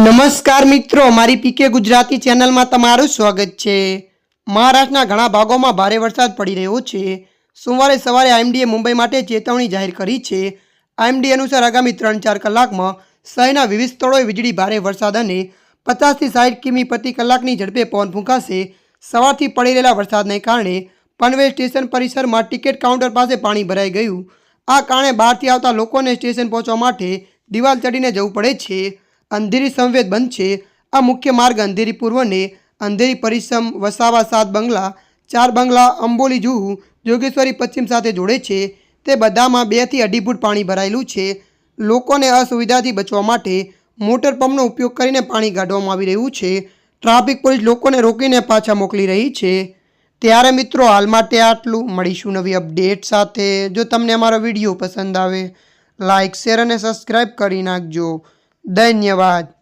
નમસ્કાર મિત્રો, મારી પીકે ગુજરાતી ચેનલમાં તમારું સ્વાગત છે. મહારાષ્ટ્રના ઘણા ભાગોમાં ભારે વરસાદ પડી રહ્યો છે. સોમવારે સવારે આઈએમડીએ મુંબઈ માટે ચેતવણી જાહેર કરી છે. આઈએમડી અનુસાર આગામી ત્રણ ચાર કલાકમાં શહેરના વિવિધ સ્થળોએ વીજળી ભારે વરસાદ અને પચાસથી સાઠ કિમી પ્રતિ કલાકની ઝડપે પવન ફૂંકાશે. સવારથી પડી રહેલા વરસાદને કારણે પનવેલ સ્ટેશન પરિસરમાં ટિકિટ કાઉન્ટર પાસે પાણી ભરાઈ ગયું. આ કારણે બહારથી આવતા લોકોને સ્ટેશન પહોંચવા માટે દિવાલ ચડીને જવું પડે છે. અંધેરી સંવેદ બંધ છે. આ મુખ્ય માર્ગ અંધેરી પૂર્વને અંધેરી પરિસમ, વસાવા સાત બંગલા, ચાર બંગલા, અંબોલી જુહુ, જોગેશ્વરી પશ્ચિમ સાથે જોડે છે. તે બધામાં બેથી અઢી ફૂટ પાણી ભરાયેલું છે. લોકોને અસુવિધાથી બચવા માટે મોટર પંપનો ઉપયોગ કરીને પાણી કાઢવામાં આવી રહ્યું છે. ટ્રાફિક પોલીસ લોકોને રોકીને પાછા મોકલી રહી છે. ત્યારે મિત્રો હાલ માટે આટલું. મળીશું નવી અપડેટ સાથે. જો તમને અમારો વીડિયો પસંદ આવે લાઇક શેર અને સબસ્ક્રાઈબ કરી નાખજો. ધન્યવાદ.